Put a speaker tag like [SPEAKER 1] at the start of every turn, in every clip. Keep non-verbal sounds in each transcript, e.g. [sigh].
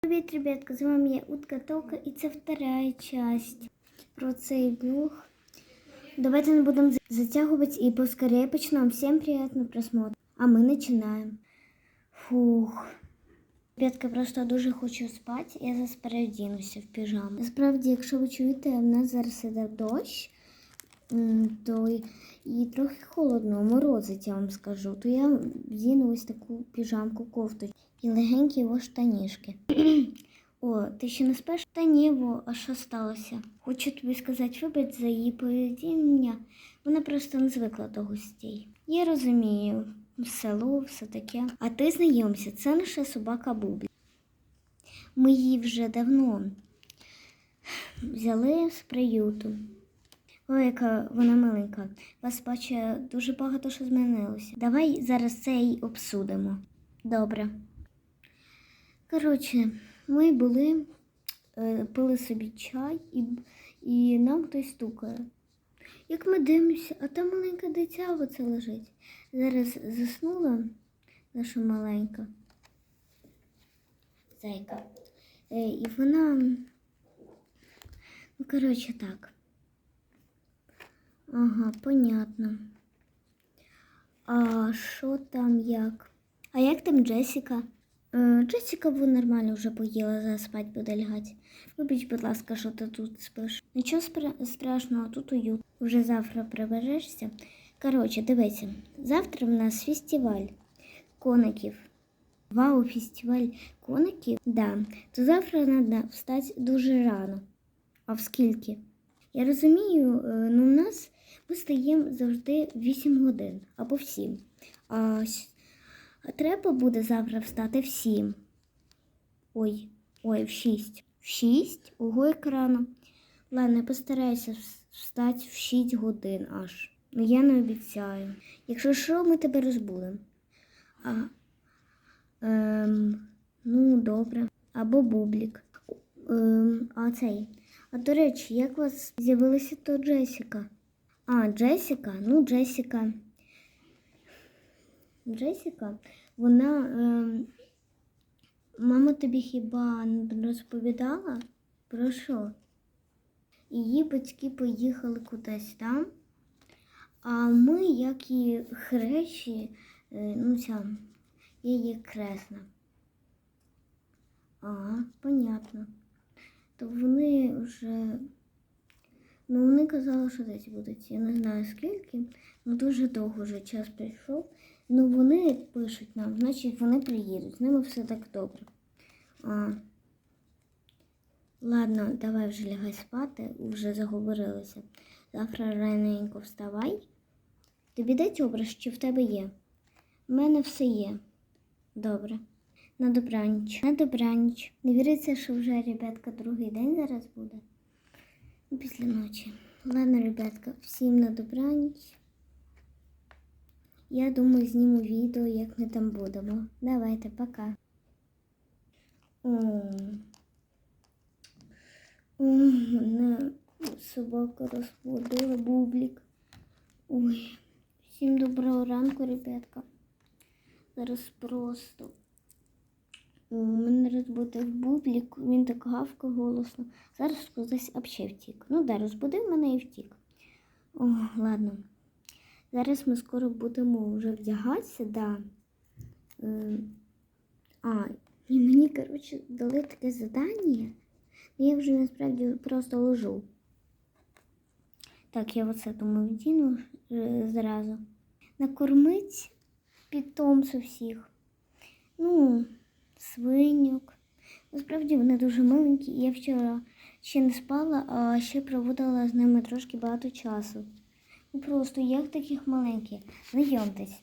[SPEAKER 1] Привіт, ребятка, з вами я Утка Тока і це вторая часть про цей блог. Давайте не будемо затягувати і поскорее почнемо. Всім приятного просмотру. А ми починаємо. Фух. Ребятка, просто дуже хочу спати, я зараз в піжаму. Насправді, якщо ви чуєте, в нас зараз іде дощ, то і- і трохи холодно, морозить, я вам скажу. То я вдіну ось таку піжамку, кофту і легенькі його штанішки. [clears throat] О, ти ще не спиш? Та ні, бо а що сталося? Хочу тобі сказати, вибач за її поведіння. Вона просто не звикла до гостей. Я розумію, село, все таке. А ти знайомся, це наша собака Бублі. Ми її вже давно взяли з приюту. Ой, яка вона миленька. Вас бачу, дуже багато що змінилося. Давай зараз це й обсудимо. Добре. Коротше, ми були, е, пили собі чай, і, і нам хтось стукає. Як ми дивимося, а там маленьке дитя оце лежить. Зараз заснула наша маленька зайка. Е, і вона. Ну, коротше, так. Ага, понятно. А що там як? А як там Джесіка? Е, Джесіка ви нормально вже поїла, зараз спать буде лягати. Вибач, будь ласка, що ти тут спиш. Нічого страшного, тут уют. Уже завтра приберешся. Коротше, дивися, завтра в нас фестиваль коників. Вау, фестиваль коників? Да. То завтра треба встати дуже рано. А в скільки? Я розумію, е, ну в нас ми стаємо завжди в 8 годин або в 7. А, а треба буде завтра встати в 7. Ой, ой, в 6. В 6? Ого, як рано. Ладно, я постараюся вс- встати в 6 годин аж. Ну я не обіцяю. Якщо що, ми тебе розбудемо. А, ем, ну, добре. Або бублік. Ем, а цей. А до речі, як у вас з'явилася то Джесіка? А, Джесіка? Ну, Джесіка. Джесіка, вона. Ем, мама тобі хіба не розповідала? Про що? Її батьки поїхали кудись там. А ми, як і хрещі, е, ну ця, є кресна. Ага, понятно. То вони вже. Ну, вони казали, що десь будуть. Я не знаю скільки, ну дуже довго вже час прийшов. Ну вони пишуть нам, значить вони приїдуть. З ними все так добре. А. Ладно, давай вже лягай спати, вже заговорилися. Завтра раненько вставай. Тобі дать образ, чи в тебе є? У мене все є. Добре. На добраніч. На добраніч. Не віриться, що вже, ребятка, другий день зараз буде. Після ночі. Ладно, ребятка, всім на добраніч. Я думаю, зніму відео, як ми там будемо. Давайте, пока. Мене собака розплодила бублік. Ой, всім доброго ранку, ребятка. Зараз просто. О, мене розбудив бублік, він так гавкав голосно. Зараз кудись вообще втік. Ну да, розбудив мене і втік. О, ладно. Зараз ми скоро будемо вже вдягатися, да. Е, а, і мені, коротше, дали таке завдання. Ну, Я вже насправді просто лежу. Так, я оце тому вдіну е, зразу. Накормить питомців всіх. Ну, свиньок. Насправді вони дуже миленькі. і Я вчора ще не спала, а ще проводила з ними трошки багато часу. Просто як таких маленьких. Знайомтесь,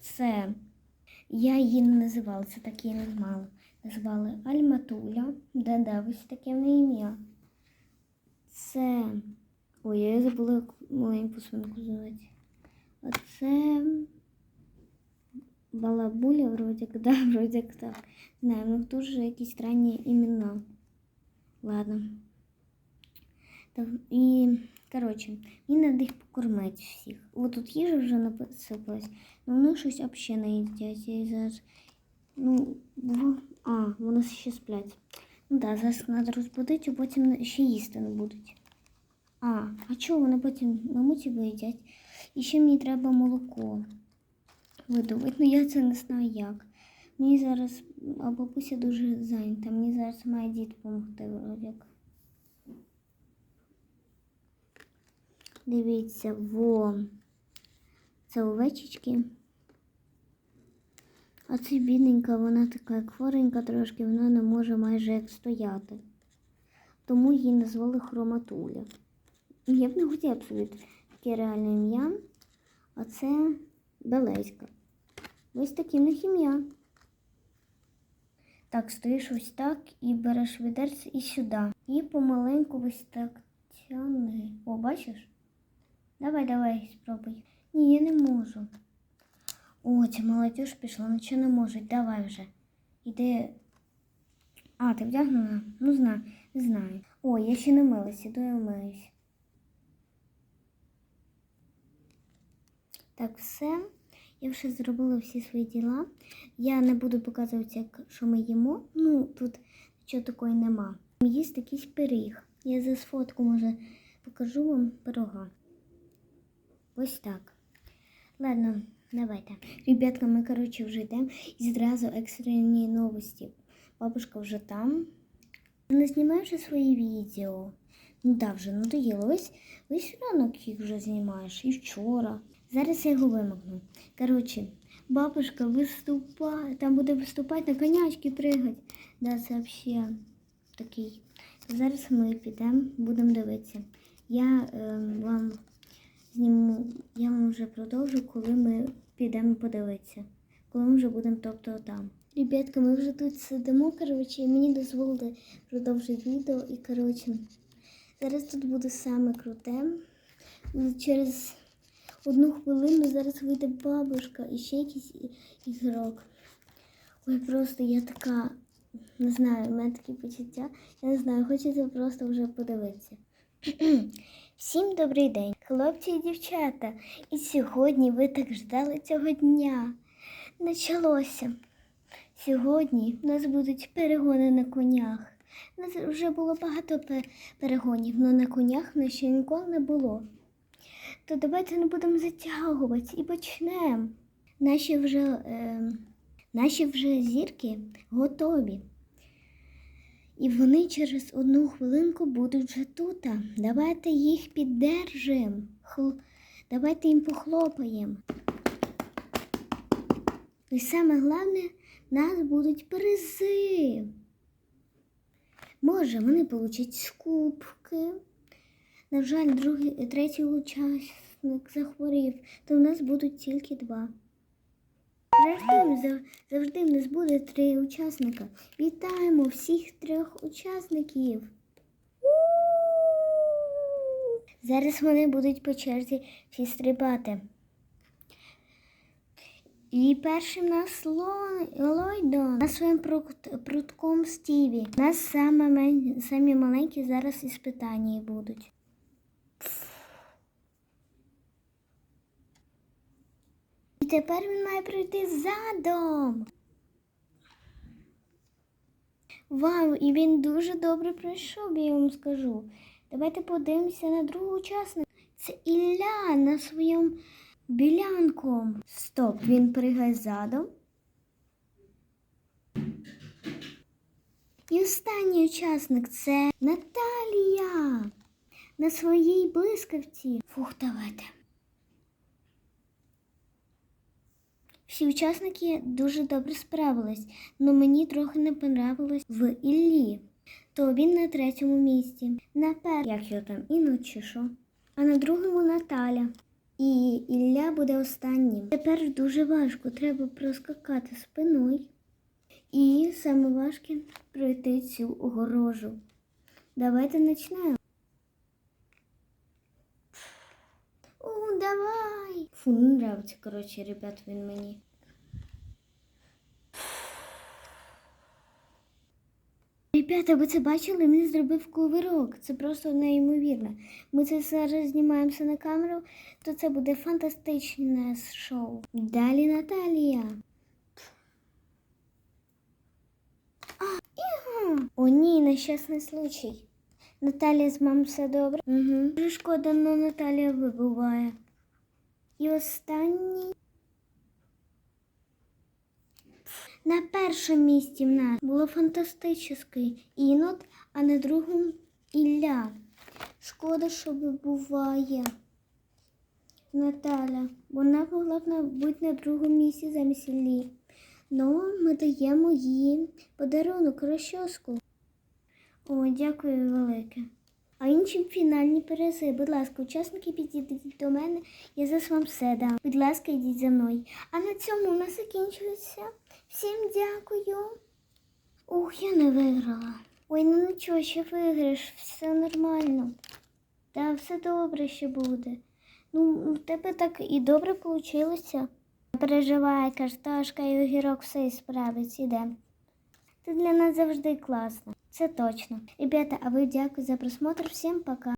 [SPEAKER 1] це я її не називала, це так її назвали. Назвали Альматуля. Да-да, ось таке в неї ім'я. Це. Ой, я забула як маленьку свинку звати. А це Балабуля, вроде как, да, вроде как так. Знаю, ну дуже якісь странні імена. Ладно. Та- І, коротше, мені треба їх покормити всіх. От тут їжа вже насипалась, але вони щось взагалі не їдять. Я зараз, ну, а, вони ще сплять. Ну да, зараз треба розбудити, а потім ще їсти не будуть. А, а чого вони потім мамуті виїдять? І ще мені треба молоко видобути. Ну я це не знаю як. Мені зараз, а бабуся дуже зайнята. Мені зараз має дід допомогти як. Дивіться, во. Це овечечки. А це бідненька, вона така хворенька трошки, вона не може майже як стояти. Тому її назвали Хроматуля. Я б не хотіла б собі таке реальне ім'я, а це Белеська. Ось таке в них ім'я. Так, стоїш ось так і береш відерце і сюди. І помаленьку ось так тягни. О, бачиш? Давай, давай, спробуй. Ні, я не можу. О, ця молодь пішла, нічого не можуть. Давай вже. Іди. А, ти вдягнула? Ну, знаю, знаю. О, я ще не милась, іду я вмиюсь. Так, все. Я вже зробила всі свої діла. Я не буду показувати, як, що ми їмо. Ну, тут нічого такого нема. Є якийсь пиріг. Я за фотку, може, покажу вам пирога. Ось так. Ладно, давайте. Ребятка, ми, коротше, вже йдемо. І зразу екстрені новості. Бабушка вже там. Не знімаю вже свої відео. Ну да, вже надоїло. Весь, весь ранок їх вже знімаєш. І вчора. Зараз я його вимикну. Коротше, бабушка виступає, там буде виступати на конячки пригати. Да, це взагалі такий. Зараз ми підемо, будемо дивитися. Я е, вам зніму, я вам вже продовжу, коли ми підемо подивитися. Коли ми вже будемо тобто там. Ребятка, ми вже тут сидимо, коротше, і мені дозволили продовжити відео. І коротше, зараз тут буде саме круте. Через одну хвилину зараз вийде бабушка і ще якийсь ігрок. Ой, просто я така, не знаю, у мене такі почуття. Я не знаю, хочеться просто вже подивитися. [clears throat] Всім добрий день, хлопці і дівчата. І сьогодні ви так ждали цього дня. Почалося. Сьогодні в нас будуть перегони на конях. У нас вже було багато перегонів, але на конях нас ще ніколи не було. То давайте не будемо затягувати і почнемо. Наші вже, е, наші вже зірки готові. І вони через одну хвилинку будуть вже тут. Давайте їх піддержимо. Хл... Давайте їм похлопаємо. І саме головне, в нас будуть призи. Може, вони получать кубки. На жаль, другий, третій учасник захворів, то в нас будуть тільки два. Завжди, завжди в нас буде три учасника. Вітаємо всіх трьох учасників. Зараз вони будуть по черзі всі стрибати. І першим нас Лойдон на своїм прут- прутком Стіві. У нас саме самі маленькі зараз іспитання будуть. Тепер він має пройти задом. Вау, і він дуже добре пройшов, я вам скажу. Давайте подивимося на другого учасника. Це Ілля на своєму білянком. Стоп, він пригає задом. І останній учасник це Наталія на своїй блискавці. Фух, давайте. Всі учасники дуже добре справились, але мені трохи не понравилось в Іллі. То він на третьому місці. На пер... як його там, Інна чи що? А на другому Наталя. І Ілля буде останнім. Тепер дуже важко, треба проскакати спиною. І саме важке пройти цю огорожу. Давайте почнемо. О, давай! Фу, не нравиться, коротше, ребят, він мені. Ребята, ви це бачили? Він зробив кувирок. Це просто неймовірно. Ми це зараз знімаємося на камеру, то це буде фантастичне шоу. Далі Наталія. А, іга. О, ні, нещасний случай. Наталія з мамою все добре? Угу. Дуже шкода, але Наталія вибуває. І останній. На першому місці в нас було фантастичний інот, а на другому Ілля. Шкода, що вибуває Наталя. Вона могла б бути на другому місці замість Іллі. Ну, ми даємо їй подарунок розчоску. О, дякую велике. А іншим фінальні призи. Будь ласка, учасники підійдіть до мене, я зараз вам все дам. Будь ласка, йдіть за мною. А на цьому у нас закінчується. Всім дякую. Ух, я не виграла. Ой, ну нічого, ще виграєш, все нормально. Та все добре ще буде. Ну, у тебе так і добре вийшло. Переживай, картошка і огірок все справиться, ідемо. Ти для нас завжди класна. Це точно. Ребята, а ви дякую за просмотр. Всім пока.